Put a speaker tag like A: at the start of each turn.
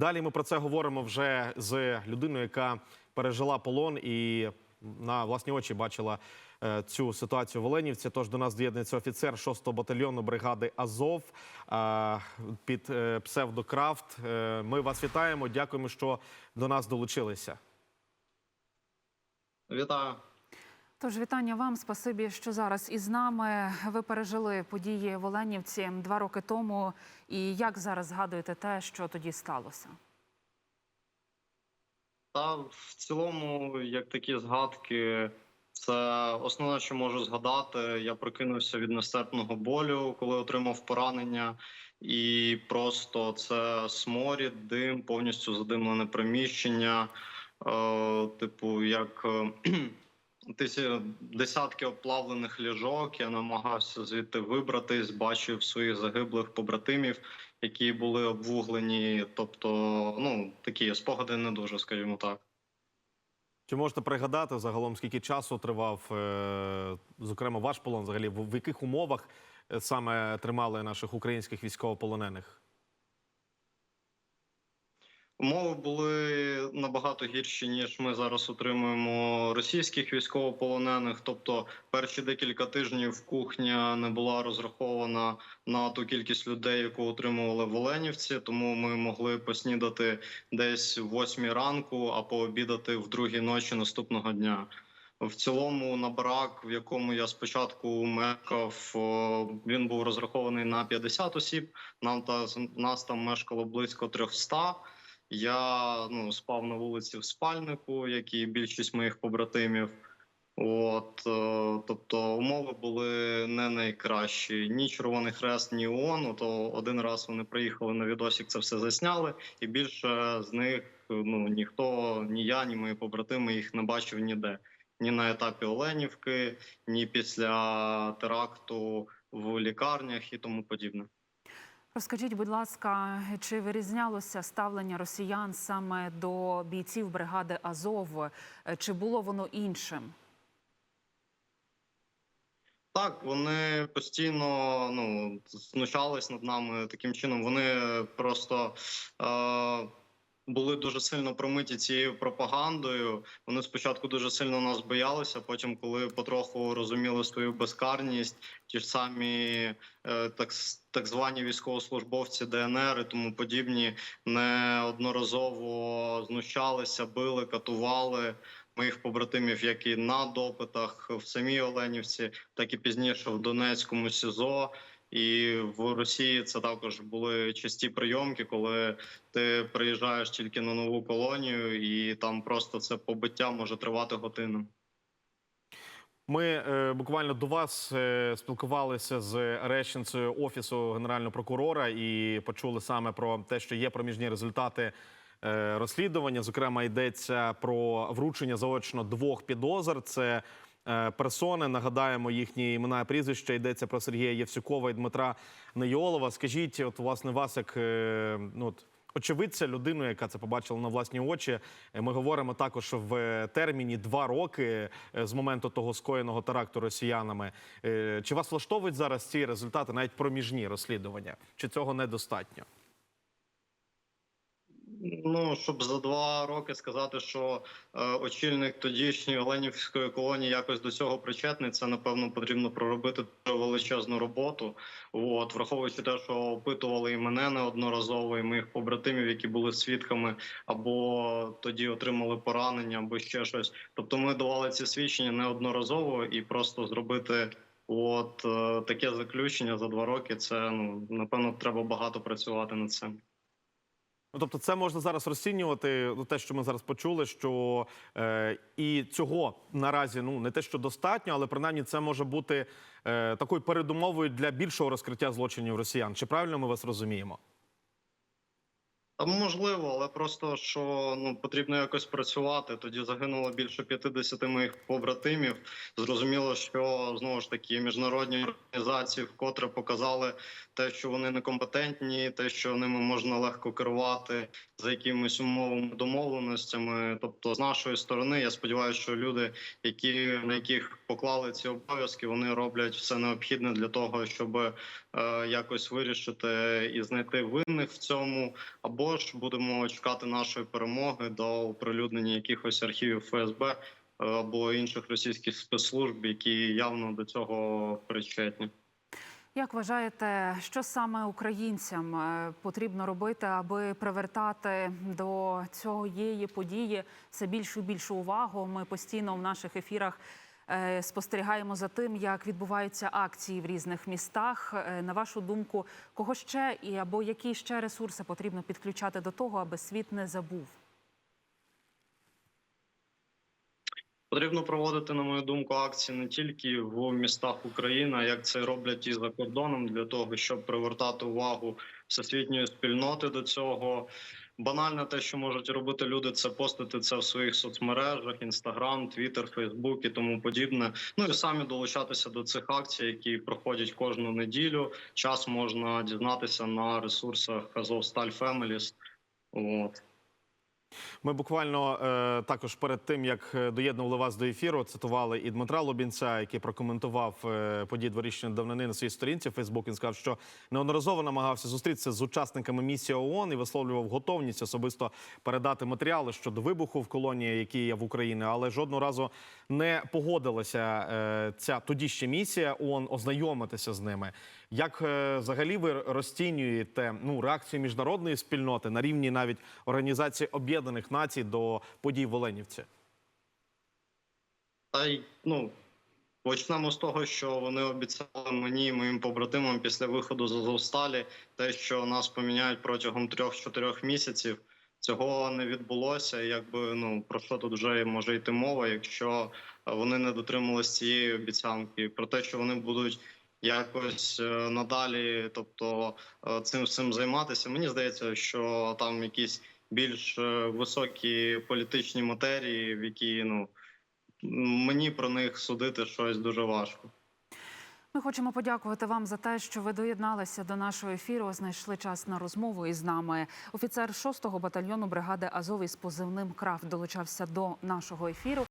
A: Далі ми про це говоримо вже з людиною, яка пережила полон і на власні очі бачила е, цю ситуацію в Оленівці. Тож до нас доєднується офіцер 6-го батальйону бригади Азов е, під е, псевдокрафт. Ми вас вітаємо. Дякуємо, що до нас долучилися.
B: Вітаю.
C: Тож вітання вам. Спасибі, що зараз із нами. Ви пережили події в Оленівці два роки тому. І як зараз згадуєте те, що тоді сталося?
B: Та в цілому, як такі згадки, це основне, що можу згадати. Я прокинувся від нестерпного болю, коли отримав поранення, і просто це сморід, дим, повністю задимлене приміщення. Е, типу, як десятки оплавлених ліжок. Я намагався звідти вибратись, бачив своїх загиблих побратимів, які були обвуглені. Тобто, ну такі спогади не дуже, скажімо так.
A: Чи можете пригадати загалом, скільки часу тривав, е, зокрема, ваш полон? Взагалі, в в яких умовах е, саме тримали наших українських військовополонених?
B: Умови були набагато гірші ніж ми зараз отримуємо російських військовополонених. Тобто, перші декілька тижнів кухня не була розрахована на ту кількість людей, яку отримували в Оленівці. Тому ми могли поснідати десь в восьмій ранку, а пообідати в другій ночі наступного дня. В цілому на барак, в якому я спочатку мешкав, він був розрахований на 50 осіб. Нам та нас там мешкало близько 300. Я ну спав на вулиці в спальнику, як і більшість моїх побратимів. От е, тобто умови були не найкращі. Ні Червоний Хрест, ні ООН. То один раз вони приїхали на відосик, це все засняли, і більше з них ну ніхто, ні я, ні мої побратими їх не бачив ніде. Ні на етапі Оленівки, ні після теракту в лікарнях і тому подібне.
C: Розкажіть, будь ласка, чи вирізнялося ставлення росіян саме до бійців бригади Азов? Чи було воно іншим?
B: Так, вони постійно ну знущались над нами таким чином. Вони просто е, були дуже сильно промиті цією пропагандою. Вони спочатку дуже сильно нас боялися. Потім, коли потроху розуміли свою безкарність, ті ж самі е, так, так звані військовослужбовці ДНР і тому подібні, неодноразово знущалися, били, катували моїх побратимів, як і на допитах в самій Оленівці, так і пізніше в Донецькому СІЗО. І в Росії це також були часті прийомки, коли ти приїжджаєш тільки на нову колонію, і там просто це побиття може тривати годину.
A: Ми е, буквально до вас е, спілкувалися з речницею офісу генерального прокурора і почули саме про те, що є проміжні результати е, розслідування. Зокрема, йдеться про вручення заочно двох підозр. Це персони. Нагадаємо їхні імена і прізвища. Йдеться про Сергія Євсюкова і Дмитра Нейолова. Скажіть, от власне вас як е, ну от, очевидця, людину, яка це побачила на власні очі. Е, Ми говоримо також в терміні два роки е, з моменту того скоєного теракту росіянами. Е, Чи вас влаштовують зараз ці результати, навіть проміжні розслідування? Чи цього недостатньо?
B: Ну щоб за два роки сказати, що е, очільник тодішньої Оленівської колонії якось до цього причетний, це напевно потрібно проробити величезну роботу. От враховуючи те, що опитували і мене неодноразово, і моїх побратимів, які були свідками, або тоді отримали поранення, або ще щось. Тобто, ми давали ці свідчення неодноразово і просто зробити. От е, таке заключення за два роки. Це ну напевно треба багато працювати над цим.
A: Ну, тобто, це можна зараз розцінювати. Ну, те, що ми зараз почули, що е, і цього наразі ну не те, що достатньо, але принаймні це може бути е, такою передумовою для більшого розкриття злочинів росіян. Чи правильно ми вас розуміємо?
B: Та можливо, але просто що ну потрібно якось працювати. Тоді загинуло більше 50 моїх побратимів. Зрозуміло, що знову ж таки міжнародні організації вкотре показали те, що вони некомпетентні, те, що ними можна легко керувати за якимись умовами домовленостями. Тобто, з нашої сторони, я сподіваюся, що люди, які на яких поклали ці обов'язки, вони роблять все необхідне для того, щоб е, якось вирішити і знайти винних в цьому, або Також будемо чекати нашої перемоги до оприлюднення якихось архівів ФСБ е, або інших російських спецслужб, які явно до цього причетні.
C: Як вважаєте, що саме українцям е, потрібно робити, аби привертати до цієї події все більшу і більшу увагу? Ми постійно в наших ефірах спостерігаємо за тим, як відбуваються акції в різних містах. Е, На вашу думку, кого ще і або які ще ресурси потрібно підключати до того, аби світ не забув?
B: Потрібно проводити, на мою думку, акції не тільки в містах України, а як це роблять і за кордоном, для того, щоб привертати увагу всесвітньої спільноти до цього. Банально те, що можуть робити люди, це постити це в своїх соцмережах: Інстаграм, Твіттер, Фейсбук і тому подібне. Ну і самі долучатися до цих акцій, які проходять кожну неділю. Час можна дізнатися на ресурсах Азовсталь Фемеліс. От.
A: Ми буквально е, також перед тим, як е, доєднували вас до ефіру, цитували і Дмитра Лобінця, який прокоментував е, події дворічної давнини на своїй сторінці Фейсбук. Він сказав, що неодноразово намагався зустрітися з учасниками місії ООН і висловлював готовність особисто передати матеріали щодо вибуху в колонії, які є в Україні, але жодного разу не погодилася е, ця тоді ще місія ООН ознайомитися з ними. Як е, ви розцінюєте ну реакцію міжнародної спільноти на рівні навіть організації Об'єднаних Націй до подій в Оленівці?
B: Та й ну почнемо з того, що вони обіцяли мені і моїм побратимам після виходу з Азовсталі, те, що нас поміняють протягом трьох-чотирьох місяців. Цього не відбулося. Якби ну про що тут вже може йти мова, якщо вони не дотрималися цієї обіцянки, про те, що вони будуть якось е, надалі, тобто е, цим всім займатися. Мені здається, що там якісь більш е, високі політичні матерії, в які ну мені про них судити щось дуже важко.
C: Ми хочемо подякувати вам за те, що ви доєдналися до нашого ефіру. Знайшли час на розмову із нами. Офіцер 6-го батальйону бригади Азов із позивним Крафт долучався до нашого ефіру.